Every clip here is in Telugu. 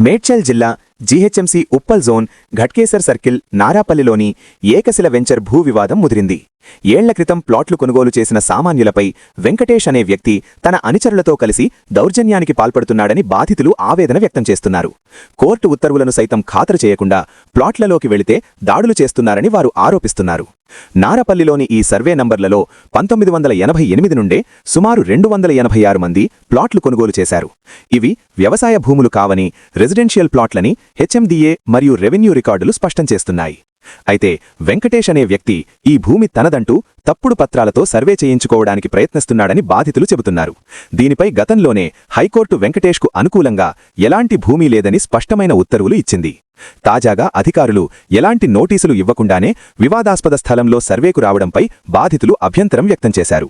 మేడ్చల్ జిల్లా GHMC Uppal zone Ghatkesar circle నారాపల్లిలోని Ekashila venture భూ వివాదం ముదిరింది. ఏళ్ళ క్రితం ప్లాట్లు కొనుగోలు చేసిన సామాన్యులపై వెంకటేష్ అనే వ్యక్తి తన అనుచరులతో కలిసి దౌర్జన్యానికి పాల్పడుతున్నాడని బాధితులు ఆవేదన వ్యక్తం చేస్తున్నారు. కోర్టు ఉత్తర్వులను సైతం ఖాతరు చేయకుండా ప్లాట్లలోకి వెళితే దాడులు చేస్తున్నారని వారు ఆరోపిస్తున్నారు. నారపల్లిలోని ఈ సర్వే నంబర్లలో పంతొమ్మిది వందల ఎనభై ఎనిమిది నుండే సుమారు రెండు వందల ఎనభై ఆరు మంది ప్లాట్లు కొనుగోలు చేశారు. ఇవి వ్యవసాయ భూములు కావని రెసిడెన్షియల్ ప్లాట్లని హెచ్ఎండిఏ మరియు రెవెన్యూ రికార్డులు స్పష్టం చేస్తున్నాయి. అయితే వెంకటేష్ అనే వ్యక్తి ఈ భూమి తనదంటూ తప్పుడు పత్రాలతో సర్వే చేయించుకోవడానికి ప్రయత్నిస్తున్నాడని బాధితులు చెబుతున్నారు. దీనిపై గతంలోనే హైకోర్టు వెంకటేష్కు అనుకూలంగా ఎలాంటి భూమి లేదని స్పష్టమైన ఉత్తర్వులు ఇచ్చింది. తాజాగా అధికారులు ఎలాంటి నోటీసులు ఇవ్వకుండానే వివాదాస్పద స్థలంలో సర్వేకు రావడంపై బాధితులు అభ్యంతరం వ్యక్తం చేశారు.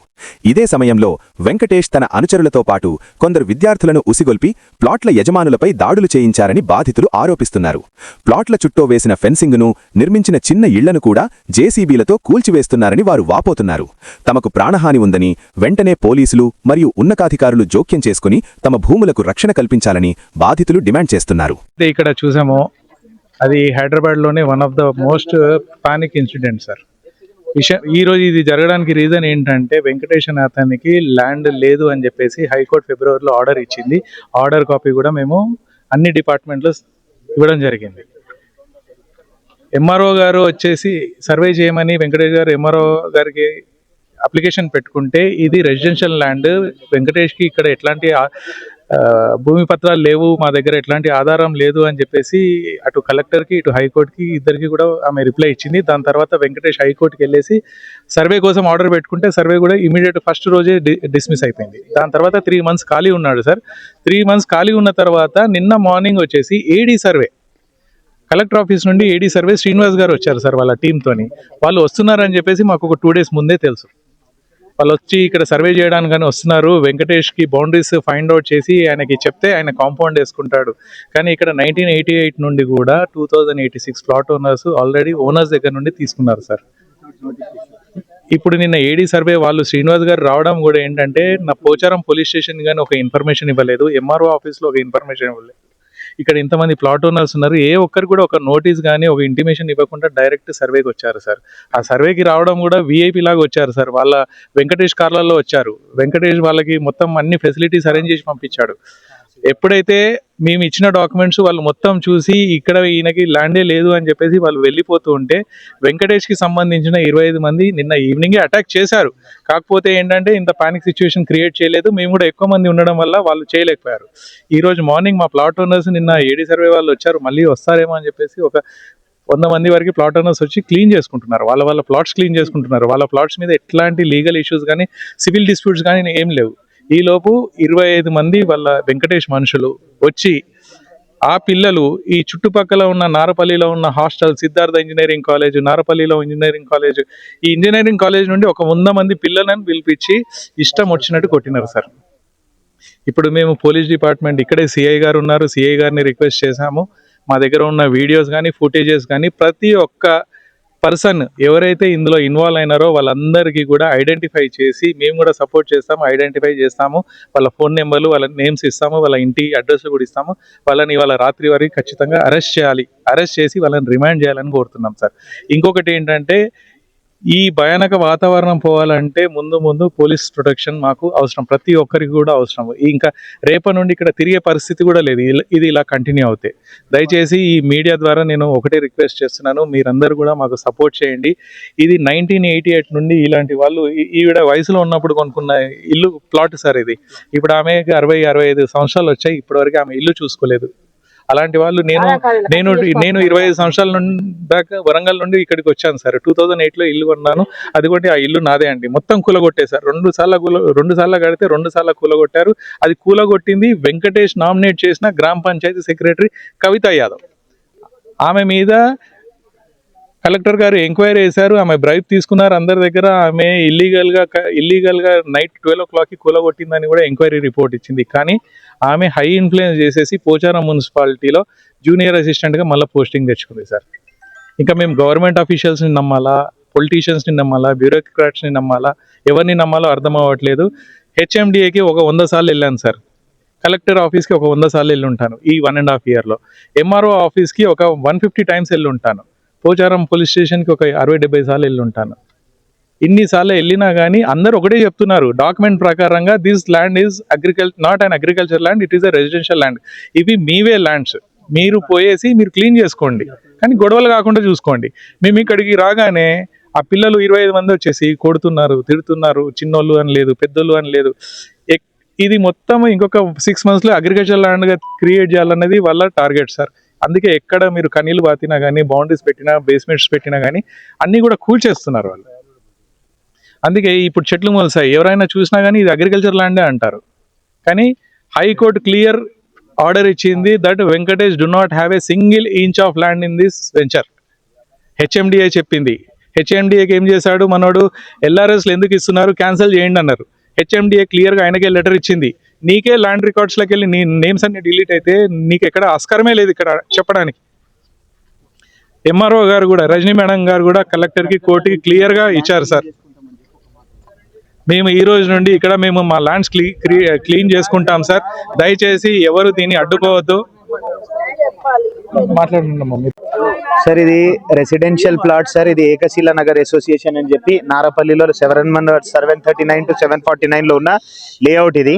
ఇదే సమయంలో వెంకటేష్ తన అనుచరులతో పాటు కొందరు విద్యార్థులను ఉసిగొల్పి ప్లాట్ల యజమానులపై దాడులు చేయించారని బాధితులు ఆరోపిస్తున్నారు. ప్లాట్ల చుట్టూ వేసిన ఫెన్సింగ్ను నిర్మించిన చిన్న ఇళ్ళను కూడా జేసీబీలతో కూల్చివేస్తున్నారని వారు వాపోతున్నారు. తమకు ప్రాణహాని ఉందని వెంటనే పోలీసులు మరియు ఉన్నతాధికారులు జోక్యం చేసుకుని తమ భూములకు రక్షణ కల్పించాలని బాధితులు డిమాండ్ చేస్తున్నారు. ఇక్కడ చూసాము అది హైదరాబాద్లోనే one of the most panic incident sir విషయం ఈరోజు ఇది జరగడానికి రీజన్ ఏంటంటే వెంకటేష్ అతనికి ల్యాండ్ లేదు అని చెప్పేసి హైకోర్టు ఫిబ్రవరిలో ఆర్డర్ ఇచ్చింది. ఆర్డర్ కాపీ కూడా మేము అన్ని డిపార్ట్మెంట్లో ఇవ్వడం జరిగింది. ఎంఆర్ఓ గారు వచ్చేసి సర్వే చేయమని వెంకటేష్ గారు ఎంఆర్ఓ గారికి అప్లికేషన్ పెట్టుకుంటే ఇది రెసిడెన్షియల్ ల్యాండ్ వెంకటేష్కి ఇక్కడ ఎట్లాంటి భూమి పత్రాలు లేవు మా దగ్గర ఎట్లాంటి ఆధారం లేదు అని చెప్పేసి అటు కలెక్టర్కి ఇటు హైకోర్టుకి ఇద్దరికి కూడా ఆమె రిప్లై ఇచ్చింది. దాని తర్వాత వెంకటేష్ హైకోర్టుకి వెళ్ళేసి సర్వే కోసం ఆర్డర్ పెట్టుకుంటే సర్వే కూడా ఇమీడియట్ ఫస్ట్ రోజే డిస్మిస్ అయిపోయింది. దాని తర్వాత త్రీ మంత్స్ ఖాళీ ఉన్నాడు సార్. త్రీ మంత్స్ ఖాళీ ఉన్న తర్వాత నిన్న మార్నింగ్ వచ్చేసి ఏడీ సర్వే. కలెక్టర్ ఆఫీస్ నుండి ఏడీ సర్వే శ్రీనివాస్ గారు వచ్చారు సార్ వాళ్ళ టీంతో వాళ్ళు వస్తున్నారని చెప్పేసి మాకు ఒక టూ డేస్ ముందే తెలుసు. వాళ్ళు వచ్చి ఇక్కడ సర్వే చేయడానికి కానీ వస్తున్నారు. వెంకటేష్కి బౌండరీస్ ఫైండ్ అవుట్ చేసి ఆయనకి చెప్తే ఆయన కాంపౌండ్ వేసుకుంటాడు. కానీ ఇక్కడ నైన్టీన్ ఎయిటీ ఎయిట్ నుండి కూడా two thousand eighty six plot owners already owners దగ్గర నుండి తీసుకున్నారు సార్. ఇప్పుడు నిన్న ఏడీ సర్వే వాళ్ళు శ్రీనివాస్ గారు రావడం కూడా ఏంటంటే నా పోచారం పోలీస్ స్టేషన్ కానీ ఒక ఇన్ఫర్మేషన్ ఇవ్వలేదు. ఎంఆర్ఓ ఆఫీస్లో ఒక ఇన్ఫర్మేషన్ ఇవ్వలేదు. ఇక్కడ ఇంతమంది ప్లాట్ ఓనర్స్ ఉన్నారు. ఏ ఒక్కరు కూడా ఒక నోటీస్ కానీ ఒక ఇంటిమేషన్ ఇవ్వకుండా డైరెక్ట్ సర్వేకి వచ్చారు సార్. ఆ సర్వేకి రావడం కూడా వీఐపీ లాగా వచ్చారు సార్. వాళ్ళ వెంకటేష్ కార్లలో వచ్చారు. వెంకటేష్ వాళ్ళకి మొత్తం అన్ని ఫెసిలిటీస్ అరేంజ్ చేసి పంపించాడు. ఎప్పుడైతే మేము ఇచ్చిన డాక్యుమెంట్స్ వాళ్ళు మొత్తం చూసి ఇక్కడ ఈయనకి ల్యాండే లేదు అని చెప్పేసి వాళ్ళు వెళ్ళిపోతూ ఉంటే వెంకటేష్కి సంబంధించిన ఇరవై ఐదు మంది నిన్న ఈవినింగే అటాక్ చేశారు. కాకపోతే ఏంటంటే ఇంత పానిక్ సిచ్యువేషన్ క్రియేట్ చేయలేదు. మేము కూడా ఎక్కువ మంది ఉండడం వల్ల వాళ్ళు చేయలేకపోయారు. ఈరోజు మార్నింగ్ మా ప్లాట్ ఓనర్స్ నిన్న ఏడీ సర్వే వాళ్ళు వచ్చారు. మళ్ళీ వస్తారేమో అని చెప్పేసి ఒక వంద మంది వరకు ప్లాట్ ఓనర్స్ వచ్చి క్లీన్ చేసుకుంటున్నారు. వాళ్ళ వాళ్ళ ప్లాట్స్ క్లీన్ చేసుకుంటున్నారు. వాళ్ళ ప్లాట్స్ మీద ఎట్లాంటి లీగల్ ఇష్యూస్ కానీ సివిల్ డిస్ప్యూట్స్ కానీ ఏం లేవు. ఈలోపు ఇరవై ఐదు మంది వాళ్ళ వెంకటేష్ మనుషులు వచ్చి ఆ పిల్లలు ఈ చుట్టుపక్కల ఉన్న నారపల్లిలో ఉన్న హాస్టల్ సిద్ధార్థ ఇంజనీరింగ్ కాలేజ్ నారపల్లిలో ఇంజనీరింగ్ కాలేజ్ ఈ ఇంజనీరింగ్ కాలేజ్ నుండి ఒక వంద మంది పిల్లలను పిలిపించి ఇష్టం వచ్చినట్టు కొట్టినారు సార్. ఇప్పుడు మేము పోలీస్ డిపార్ట్మెంట్ ఇక్కడే సిఐ గారు ఉన్నారు. సిఐ గారిని రిక్వెస్ట్ చేశాము. మా దగ్గర ఉన్న వీడియోస్ కానీ ఫుటేజెస్ కానీ ప్రతి ఒక్క పర్సన్ ఎవరైతే ఇందులో ఇన్వాల్వ్ అయినారో వాళ్ళందరికీ కూడా ఐడెంటిఫై చేసి మేము కూడా సపోర్ట్ చేస్తాము ఐడెంటిఫై చేస్తాము. వాళ్ళ ఫోన్ నెంబర్లు వాళ్ళ నేమ్స్ ఇస్తాము వాళ్ళ ఇంటి అడ్రస్ కూడా ఇస్తాము. వాళ్ళని వాళ్ళ రాత్రి వరకు ఖచ్చితంగా అరెస్ట్ చేయాలి. అరెస్ట్ చేసి వాళ్ళని రిమాండ్ చేయాలని కోరుతున్నాం సార్. ఇంకొకటి ఏంటంటే ఈ భయానక వాతావరణం పోవాలంటే ముందు ముందు పోలీస్ ప్రొటెక్షన్ మాకు అవసరం. ప్రతి ఒక్కరికి కూడా అవసరం. ఇంకా రేపటి నుండి ఇక్కడ తిరిగే పరిస్థితి కూడా లేదు. ఇది ఇలా కంటిన్యూ అవుతాయి దయచేసి ఈ మీడియా ద్వారా నేను ఒకటే రిక్వెస్ట్ చేస్తున్నాను. మీరందరూ కూడా మాకు సపోర్ట్ చేయండి. ఇది నైన్టీన్ ఎయిటీ ఎయిట్ నుండి ఇలాంటి వాళ్ళు ఈవిడ వయసులో ఉన్నప్పుడు కొనుక్కున్న ఇల్లు ప్లాట్ సార్ ఇది. ఇప్పుడు ఆమెకి అరవై అరవై ఐదు సంవత్సరాలు వచ్చాయి. ఇప్పటివరకు ఆమె ఇల్లు చూసుకోలేదు. అలాంటి వాళ్ళు నేను నేను నేను ఇరవై ఐదు సంవత్సరాల నుండి దాకా వరంగల్ నుండి ఇక్కడికి వచ్చాను సార్. టూ థౌజండ్ ఎయిట్లో ఇల్లు కొన్నాను. అది కూడా ఆ ఇల్లు నాదే అండి. మొత్తం కూలగొట్టేశారు. రెండు సార్లు కూల రెండు సార్లు కడితే రెండు సార్లు కూలగొట్టారు. అది కూలగొట్టింది వెంకటేష్ నామినేట్ చేసిన గ్రామ పంచాయతీ సెక్రటరీ కవిత యాదవ్. ఆమె మీద కలెక్టర్ గారు ఎంక్వైరీ చేశారు ఆమె బ్రైబ్ తీసుకున్నారు అందరి దగ్గర ఆమె ఇల్లీగల్గా ఇల్లీగల్గా నైట్ ట్వెల్వ్ ఓ క్లాక్కి కూలగొట్టిందని కూడా ఎంక్వైరీ రిపోర్ట్ ఇచ్చింది. కానీ ఆమె హై ఇన్ఫ్లుయెన్స్ చేసేసి పోచారం మున్సిపాలిటీలో జూనియర్ అసిస్టెంట్గా మళ్ళీ పోస్టింగ్ తెచ్చుకుంది సార్. ఇంకా మేము గవర్నమెంట్ ఆఫీషియల్స్ని నమ్మాలా పొలిటీషియన్స్ని నమ్మాలా బ్యూరోక్రాట్స్ని నమ్మాలా ఎవరిని నమ్మాలో అర్థం అవ్వట్లేదు. హెచ్ఎండిఏకి ఒక వంద సార్లు వెళ్ళాను సార్. కలెక్టర్ ఆఫీస్కి ఒక వంద సార్లు వెళ్ళి ఉంటాను ఈ వన్ అండ్ హాఫ్ ఇయర్లో. ఎంఆర్ఓ ఆఫీస్కి ఒక వన్ ఫిఫ్టీ టైమ్స్ వెళ్ళి ఉంటాను పోచారం పోలీస్ స్టేషన్కి ఒక అరవై డెబ్బై సార్లు వెళ్ళి ఉంటాను ఇన్నిసార్లు వెళ్ళినా కానీ అందరూ ఒకటే చెప్తున్నారు డాక్యుమెంట్ ప్రకారంగా this land is agriculture not and agriculture land it is a residential land ఇవి మీవే ల్యాండ్స్. మీరు పోయేసి మీరు క్లీన్ చేసుకోండి. కానీ గొడవలు కాకుండా చూసుకోండి. మేము ఇక్కడికి రాగానే ఆ పిల్లలు ఇరవై ఐదు మంది వచ్చేసి కొడుతున్నారు తిడుతున్నారు చిన్నోళ్ళు అని లేదు పెద్దోళ్ళు అని లేదు. ఎక్- ఇది మొత్తం ఇంకొక సిక్స్ మంత్స్లో అగ్రికల్చర్ ల్యాండ్గా క్రియేట్ చేయాలన్నది వాళ్ళ టార్గెట్ సార్ అందుకే ఎక్కడ మీరు కనీలు బాతినా కానీ బౌండరీస్ పెట్టినా బేస్మెంట్స్ పెట్టినా కానీ అన్నీ కూడా కూల్చేస్తున్నారు వాళ్ళు. అందుకే ఇప్పుడు చెట్లు మొలసాయి. ఎవరైనా చూసినా కానీ ఇది అగ్రికల్చర్ ల్యాండే అంటారు. కానీ హైకోర్టు క్లియర్ ఆర్డర్ ఇచ్చింది that Venkatesh do not have a single inch of land in this venture HMDA చెప్పింది. హెచ్ఎండిఏకి ఏం చేశాడు? మనోడు ఎల్ఆర్ఎస్లు ఎందుకు ఇస్తున్నారు? క్యాన్సిల్ చేయండి అన్నారు. హెచ్ఎండిఏ క్లియర్గా ఆయనకే లెటర్ ఇచ్చింది. నీకే ల్యాండ్ రికార్డ్స్లోకి వెళ్ళి నీ నేమ్స్ అన్ని డిలీట్ అయితే నీకు ఎక్కడ ఆస్కారమే లేదు ఇక్కడ చెప్పడానికి. ఎంఆర్ఓ గారు కూడా రజనీ మేడం గారు కూడా కలెక్టర్కి కోర్టుకి క్లియర్గా ఇచ్చారు సార్. మేము ఈ రోజు నుండి ఇక్కడ మేము మా ల్యాండ్స్ క్లీ క్లీన్ చేసుకుంటాం సార్. దయచేసి ఎవరు దీన్ని అడ్డుకోవద్దు. మాట్లాడుతున్నాం మీరు సార్ ఇది రెసిడెన్షియల్ ప్లాట్ సార్. ఇది ఏకశిల నగర్ అసోసియేషన్ అని చెప్పి నారపల్లిలో seven మండర్ seven thirty nine to seven forty నైన్లో ఉన్న లేఅవుట్ ఇది.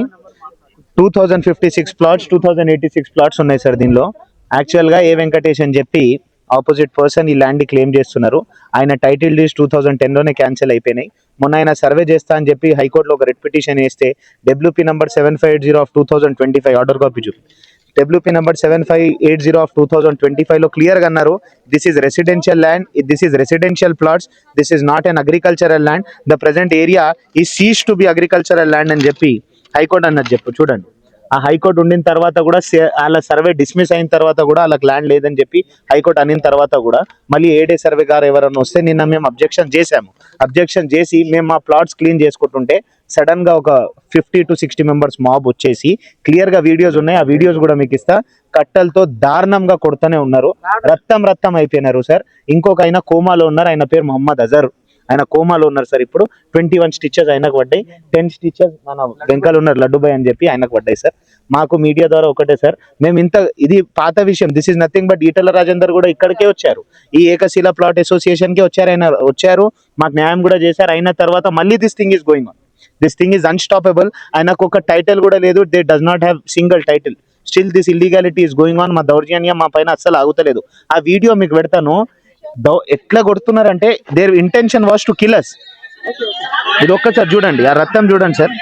Two thousand fifty six plots two thousand eighty six plots ఉన్నాయి సార్ దీనిలో. యాక్చువల్గా ఏ వెంకటేష్ అని చెప్పి ఆపోజిట్ పర్సన్ ఈ ల్యాండ్ క్లెయిమ్ చేస్తున్నారు. ఆయన టైటిల్ డీస్ టూ థౌజండ్ టెన్లోనే క్యాన్సిల్ అయిపోయినాయి. మొన్న ఆయన సర్వే చేస్తా అని చెప్పి హైకోర్టులో ఒక రెడ్ పిటిషన్ వేస్తే WP number seven five eight zero of two thousand twenty five order copy chew WP number seven five eight zero of two thousand twenty ఫైవ్లో అన్నారు this is residential land this is residential plots this is not an agricultural land the present area ఈ ceases to be agricultural land అని చెప్పి హైకోర్టు అన్నది చెప్పు చూడండి. ఆ హైకోర్టు ఉండిన తర్వాత కూడా వాళ్ళ సర్వే డిస్మిస్ అయిన తర్వాత కూడా వాళ్ళకి ల్యాండ్ లేదని చెప్పి హైకోర్టు అనిన తర్వాత కూడా మళ్ళీ ఏడే సర్వే గారు ఎవరైనా వస్తే నిన్న మేము అబ్జెక్షన్ చేశాము. అబ్జెక్షన్ చేసి మేము మా ప్లాట్స్ క్లీన్ చేసుకుంటుంటే సడన్గా ఒక fifty to sixty members mob వచ్చేసి క్లియర్గా వీడియోస్ ఉన్నాయి. ఆ వీడియోస్ కూడా మీకు ఇస్తా. కట్టలతో దారుణంగా కొడుతూనే ఉన్నారు. రక్తం రక్తం అయిపోయినారు సార్. ఇంకొక ఆయన కోమాలో ఉన్నారు. ఆయన పేరు మొహమ్మద్ అజర్. ఆయన కోమాలో ఉన్నారు సార్ ఇప్పుడు. ట్వంటీ వన్ స్టిచెస్ ఆయనకు పడ్డాయి. టెన్ స్టిచెస్ మన వెంకలు ఉన్నారు లడ్డుబాయ్ అని చెప్పి ఆయనకు పడ్డాయి సార్. మాకు మీడియా ద్వారా ఒకటే సార్. మేము ఇంత ఇది పాత విషయం. This is nothing but Eatala Rajender కూడా ఇక్కడికే వచ్చారు. ఈ ఏకశిల ప్లాట్ అసోసియేషన్కి వచ్చారు ఆయన వచ్చారు. మాకు న్యాయం కూడా చేశారు. అయిన తర్వాత మళ్ళీ this thing is going on this thing is unstoppable ఆయనకు ఒక టైటిల్ కూడా లేదు. They does not have single title still this illegality is going on మా దౌర్జన్యం మా పైన అస్సలు ఆగుతలేదు. ఆ వీడియో మీకు పెడతాను. దౌ ఎట్లా కొడుతున్నారంటే their intention was to kill us ఇది ఒక్కసారి చూడండి ఆ రక్తం చూడండి సార్.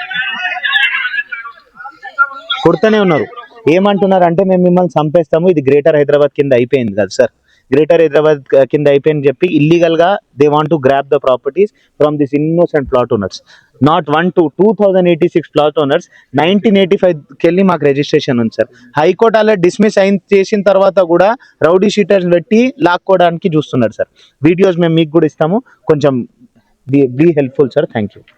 కొడుతూనే ఉన్నారు. ఏమంటున్నారు అంటే మేము మిమ్మల్ని చంపేస్తాము ఇది గ్రేటర్ హైదరాబాద్ కింద అయిపోయింది కదా సార్. గ్రేటర్ హైదరాబాద్ uh, కింద అయిపోయింది చెప్పి ఇల్లీగల్గా they want to grab the properties from this innocent plot owners not one to two thousand eighty six plot owners nineteen eighty ఫైవ్కి వెళ్ళి మాకు రిజిస్ట్రేషన్ ఉంది సార్. హైకోర్టు అలా డిస్మిస్ అయిన చేసిన తర్వాత కూడా రౌడీ షీటర్స్ పెట్టి లాక్కోవడానికి చూస్తున్నారు సార్. వీడియోస్ మేము మీకు కూడా ఇస్తాము. కొంచెం be be helpful sir thank you